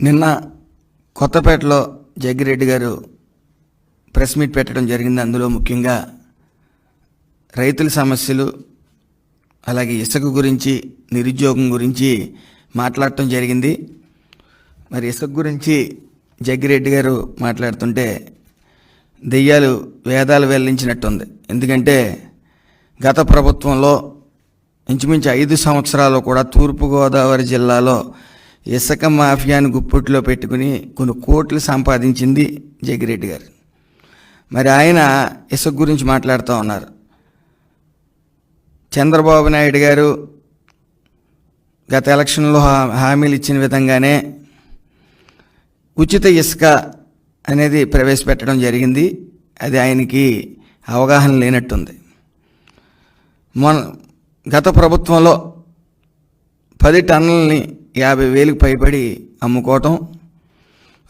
నిన్న కొత్తపేటలో జగ్గిరెడ్డి గారు ప్రెస్ మీట్ పెట్టడం జరిగింది. అందులో ముఖ్యంగా రైతుల సమస్యలు అలాగే ఇసుక గురించి నిరుద్యోగం గురించి మాట్లాడటం జరిగింది. మరి ఇసుక గురించి జగ్గిరెడ్డి గారు మాట్లాడుతుంటే దెయ్యాలు వేదాలు వెల్లించినట్టుంది. ఎందుకంటే గత ప్రభుత్వంలో ఇంచుమించు ఐదు సంవత్సరాలు కూడా తూర్పుగోదావరి జిల్లాలో ఇసుక మాఫియాను గుప్పట్లో పెట్టుకుని కొన్ని కోట్లు సంపాదించింది జగ్గిరెడ్డి గారు. మరి ఆయన ఇసుక గురించి మాట్లాడుతూ ఉన్నారు. చంద్రబాబు నాయుడు గారు గత ఎలక్షన్లో హా- హామీలు ఇచ్చిన విధంగానే ఉచిత ఇసుక అనేది ప్రవేశపెట్టడం జరిగింది. అది ఆయనకి అవగాహన లేనట్టుంది. మన గత ప్రభుత్వంలో పది టన్నుల్ని యాభై వేలకు పైబడి అమ్ముకోవటం.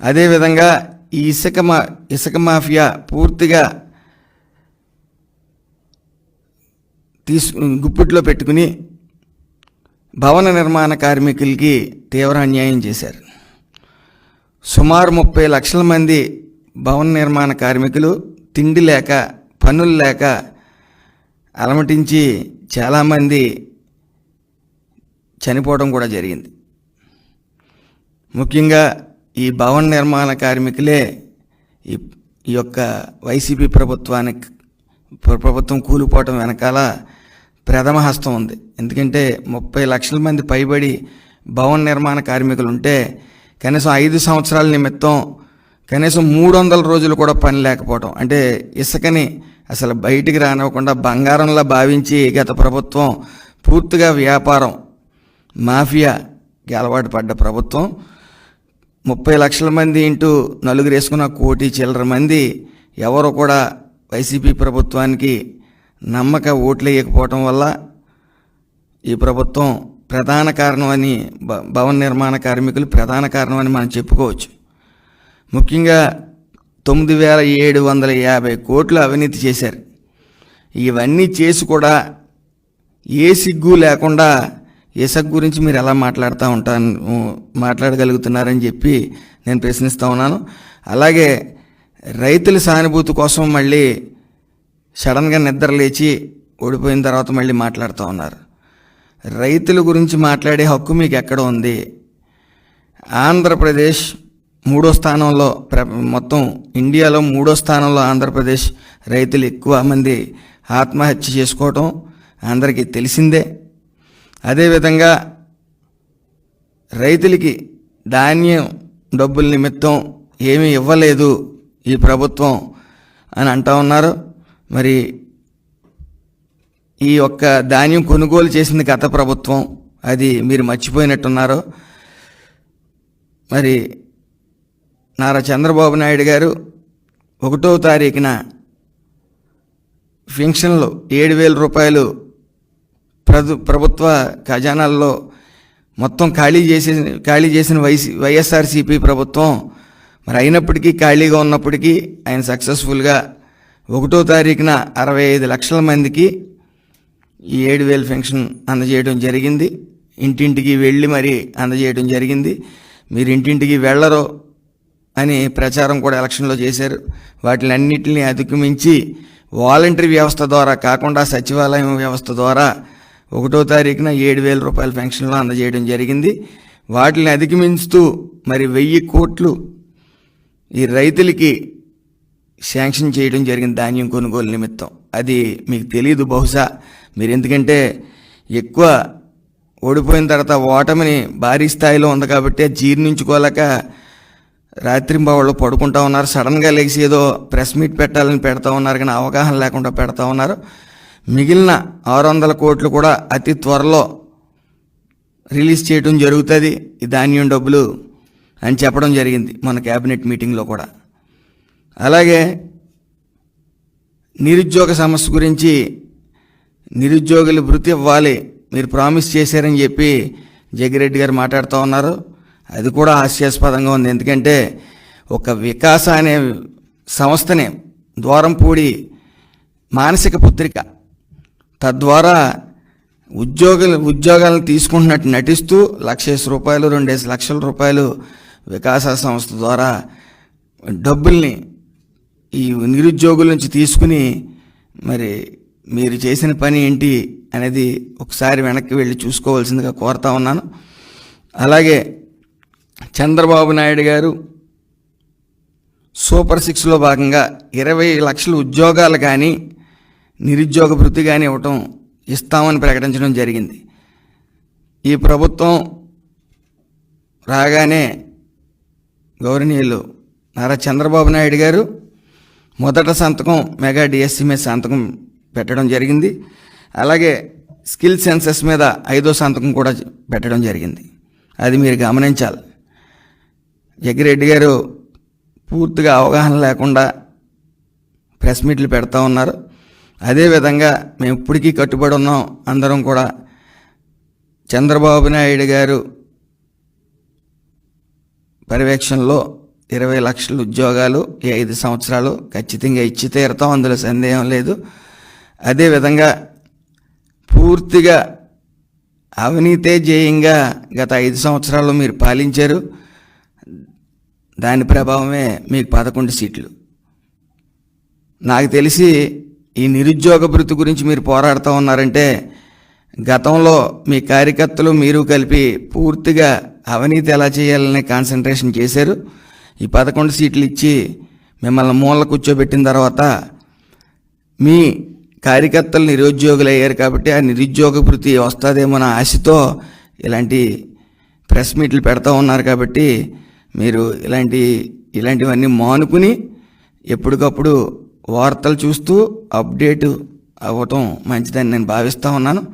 అదేవిధంగా ఈ ఇసుక మా ఇసుక మాఫియా పూర్తిగా తీసు గుప్పిట్లో పెట్టుకుని భవన నిర్మాణ కార్మికులకి తీవ్ర అన్యాయం చేశారు. సుమారు ముప్పై లక్షల మంది భవన నిర్మాణ కార్మికులు తిండి లేక పనులు లేక అలమటించి చాలామంది చనిపోవడం కూడా జరిగింది. ముఖ్యంగా ఈ భవన నిర్మాణ కార్మికులే ఈ ఈ యొక్క వైసీపీ ప్రభుత్వానికి ప్రభుత్వం కూలిపోవటం వెనకాల ప్రథమ హస్తం ఉంది. ఎందుకంటే ముప్పై లక్షల మంది పైబడి భవన నిర్మాణ కార్మికులు ఉంటే కనీసం ఐదు సంవత్సరాల నిమిత్తం కనీసం మూడు వందల రోజులు కూడా పని లేకపోవడం అంటే ఇసుకని అసలు బయటికి రానివ్వకుండా బంగారంలా భావించి గత ప్రభుత్వం పూర్తిగా వ్యాపారం మాఫియాకి అలవాటు పడ్డ ప్రభుత్వం. ముప్పై లక్షల మంది ఇంటూ నలుగురు వేసుకున్న కోటి చిల్లర మంది ఎవరు కూడా వైసీపీ ప్రభుత్వానికి నమ్మక ఓట్లు వేయకపోవటం వల్ల ఈ ప్రభుత్వం ప్రధాన కారణం అని భ- భవన నిర్మాణ కార్మికులు ప్రధాన కారణం అని మనం చెప్పుకోవచ్చు. ముఖ్యంగా తొమ్మిది వేల ఏడు వందల యాభై కోట్లు అవినీతి చేశారు. ఇవన్నీ చేసి కూడా ఏ సిగ్గు లేకుండా ఇసుక గురించి మీరు ఎలా మాట్లాడుతూ ఉంటాను మాట్లాడగలుగుతున్నారని చెప్పి నేను ప్రశ్నిస్తూ ఉన్నాను. అలాగే రైతుల సానుభూతి కోసం మళ్ళీ సడన్గా నిద్ర లేచి ఓడిపోయిన తర్వాత మళ్ళీ మాట్లాడుతూ ఉన్నారు. రైతుల గురించి మాట్లాడే హక్కు మీకు ఎక్కడ ఉంది? ఆంధ్రప్రదేశ్ మూడో స్థానంలో ప్ర మొత్తం ఇండియాలో మూడో స్థానంలో ఆంధ్రప్రదేశ్ రైతులు ఎక్కువ మంది ఆత్మహత్య చేసుకోవటం అందరికీ తెలిసిందే. అదేవిధంగా రైతులకి ధాన్యం డబ్బుల నిమిత్తం ఏమీ ఇవ్వలేదు ఈ ప్రభుత్వం అని అంటా ఉన్నారు. మరి ఈ యొక్క ధాన్యం కొనుగోలు చేసింది గత ప్రభుత్వం అది మీరు మర్చిపోయినట్టున్నారు. మరి నారా చంద్రబాబు నాయుడు గారు ఒకటో తారీఖున పెన్షన్లు ఏడు వేల రూపాయలు ప్రభు ప్రభుత్వ ఖజానాల్లో మొత్తం ఖాళీ చేసే ఖాళీ చేసిన వైసీ వైఎస్ఆర్సీపీ ప్రభుత్వం మరి అయినప్పటికీ ఖాళీగా ఉన్నప్పటికీ ఆయన సక్సెస్ఫుల్గా ఒకటో తారీఖున అరవై ఐదు లక్షల మందికి ఈ ఏడు వేల పెన్షన్ అందజేయడం జరిగింది. ఇంటింటికి వెళ్ళి మరి అందజేయడం జరిగింది. మీరు ఇంటింటికి వెళ్ళరు అని ప్రచారం కూడా ఎలక్షన్లో చేశారు. వాటిని అన్నింటినీ అధిగమించి వాలంటరీ వ్యవస్థ ద్వారా కాకుండా సచివాలయం వ్యవస్థ ద్వారా ఒకటో తారీఖున ఏడు వేల రూపాయల పెన్షన్లు అందజేయడం జరిగింది. వాటిని అధిగమించుతూ మరి వెయ్యి కోట్లు ఈ రైతులకి శాంక్షన్ చేయడం జరిగింది ధాన్యం కొనుగోలు నిమిత్తం. అది మీకు తెలియదు బహుశా. మీరు ఎందుకంటే ఎక్కువ ఓడిపోయిన తర్వాత ఓటమిని భారీ స్థాయిలో ఉంది కాబట్టి జీర్ణించుకోలేక రాత్రింబావాళ్ళు పడుకుంటా ఉన్నారు. సడన్గా లేచి ఏదో ప్రెస్ మీట్ పెట్టాలని పెడతా ఉన్నారు కానీ అవగాహన లేకుండా పెడతా ఉన్నారు. మిగిలిన ఆరు వందల కోట్లు కూడా అతి త్వరలో రిలీజ్ చేయడం జరుగుతుంది. ఈ ధాన్యం డబ్బులు అని చెప్పడం జరిగింది మన క్యాబినెట్ మీటింగ్లో కూడా. అలాగే నిరుద్యోగ సమస్య గురించి నిరుద్యోగులు వృత్తి ఇవ్వాలి మీరు ప్రామిస్ చేశారని చెప్పి జగ్గిరెడ్డి గారు మాట్లాడుతూ ఉన్నారు. అది కూడా హాస్యాస్పదంగా ఉంది. ఎందుకంటే ఒక వికాస అనే సంస్థని ద్వారంపూడి మానసిక పుత్రిక తద్వారా ఉద్యోగులు ఉద్యోగాలను తీసుకుంటున్నట్టు నటిస్తూ లక్షేసి రూపాయలు రెండేసి లక్షల రూపాయలు వికాస సంస్థ ద్వారా డబ్బుల్ని ఈ నిరుద్యోగుల నుంచి తీసుకుని మరి మీరు చేసిన పని ఏంటి అనేది ఒకసారి వెనక్కి వెళ్ళి చూసుకోవాల్సిందిగా కోరుతా ఉన్నాను. అలాగే చంద్రబాబు నాయుడు గారు సూపర్ సిక్స్లో భాగంగా ఇరవై లక్షల ఉద్యోగాలు కానీ నిరుద్యోగ వృత్తి కానీ ఇవ్వటం ఇస్తామని ప్రకటించడం జరిగింది. ఈ ప్రభుత్వం రాగానే గౌరవనీయులు నారా చంద్రబాబు నాయుడు గారు మొదట సంతకం మెగా డిఎస్సి మీద సంతకం పెట్టడం జరిగింది. అలాగే స్కిల్ సెన్సెస్ మీద ఐదో సంతకం కూడా పెట్టడం జరిగింది. అది మీరు గమనించాలి. జగ్గిరెడ్డి గారు పూర్తిగా అవగాహన లేకుండా ప్రెస్ మీట్లు పెడతా ఉన్నారు. అదేవిధంగా మేము ఇప్పటికీ కట్టుబడి ఉన్నాం. అందరం కూడా చంద్రబాబు నాయుడు గారు పర్యవేక్షణలో ఇరవై లక్షల ఉద్యోగాలు ఈ ఐదు సంవత్సరాలు ఖచ్చితంగా ఇచ్చి తీరుతాం. అందులో సందేహం లేదు. అదేవిధంగా పూర్తిగా అవినీతే జేయంగా గత ఐదు సంవత్సరాల్లో మీరు పాలించారు. దాని ప్రభావమే మీకు పదకొండు సీట్లు. నాకు తెలిసి ఈ నిరుద్యోగ భృతి గురించి మీరు పోరాడుతూ ఉన్నారంటే గతంలో మీ కార్యకర్తలు మీరు కలిపి పూర్తిగా అవినీతి ఎలా చేయాలనే కాన్సన్ట్రేషన్ చేశారు. ఈ పదకొండు సీట్లు ఇచ్చి మిమ్మల్ని మూల కూర్చోబెట్టిన తర్వాత మీ కార్యకర్తలు నిరుద్యోగులు అయ్యారు కాబట్టి ఆ నిరుద్యోగ భృతి వస్తుందేమో అన్న ఆశతో ఇలాంటి ప్రెస్ మీట్లు పెడతా ఉన్నారు కాబట్టి మీరు ఇలాంటి ఇలాంటివన్నీ మానుకుని ఎప్పటికప్పుడు వార్తలు చూస్తూ అప్డేట్ అవ్వటం మంచిదని నేను భావిస్తూ ఉన్నాను.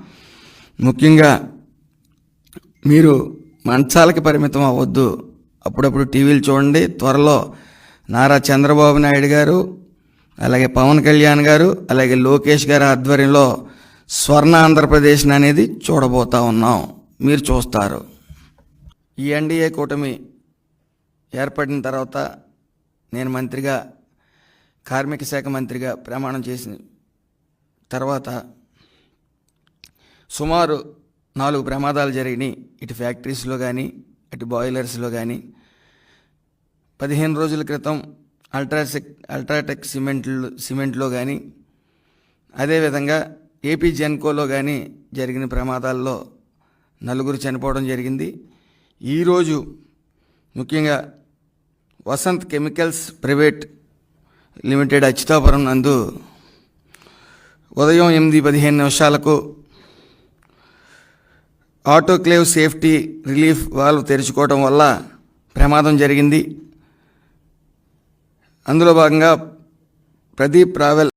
ముఖ్యంగా మీరు మంచాలకి పరిమితం అవ్వద్దు. అప్పుడప్పుడు టీవీలు చూడండి. త్వరలో నారా చంద్రబాబు నాయుడు గారు అలాగే పవన్ కళ్యాణ్ గారు అలాగే లోకేష్ గారి ఆధ్వర్యంలో స్వర్ణ ఆంధ్రప్రదేశ్ అనేది చూడబోతా ఉన్నాం. మీరు చూస్తారు. ఈ ఎన్డీఏ కూటమి ఏర్పడిన తర్వాత నేను మంత్రిగా కార్మిక శాఖ మంత్రిగా ప్రమాణం చేసిన తర్వాత సుమారు నాలుగు ప్రమాదాలు జరిగినాయి. ఇటు ఫ్యాక్టరీస్లో కానీ అటు బాయిలర్స్లో కానీ పదిహేను రోజుల క్రితం అల్ట్రాసెక్ అల్ట్రాటెక్ సిమెంట్లు సిమెంట్లో కానీ అదేవిధంగా ఏపీ జెన్కోలో కానీ జరిగిన ప్రమాదాల్లో నలుగురు చనిపోవడం జరిగింది. ఈరోజు ముఖ్యంగా Vasant chemicals private limited Atchutapuram నందు ఉదయం ఎనిమిది పదిహేను నిమిషాలకు ఆటోక్లేవ్ సేఫ్టీ రిలీఫ్ వాల్వ్ తెరుచుకోవడం వల్ల ప్రమాదం జరిగింది. అందులో భాగంగా ప్రదీప్ ట్రావెల్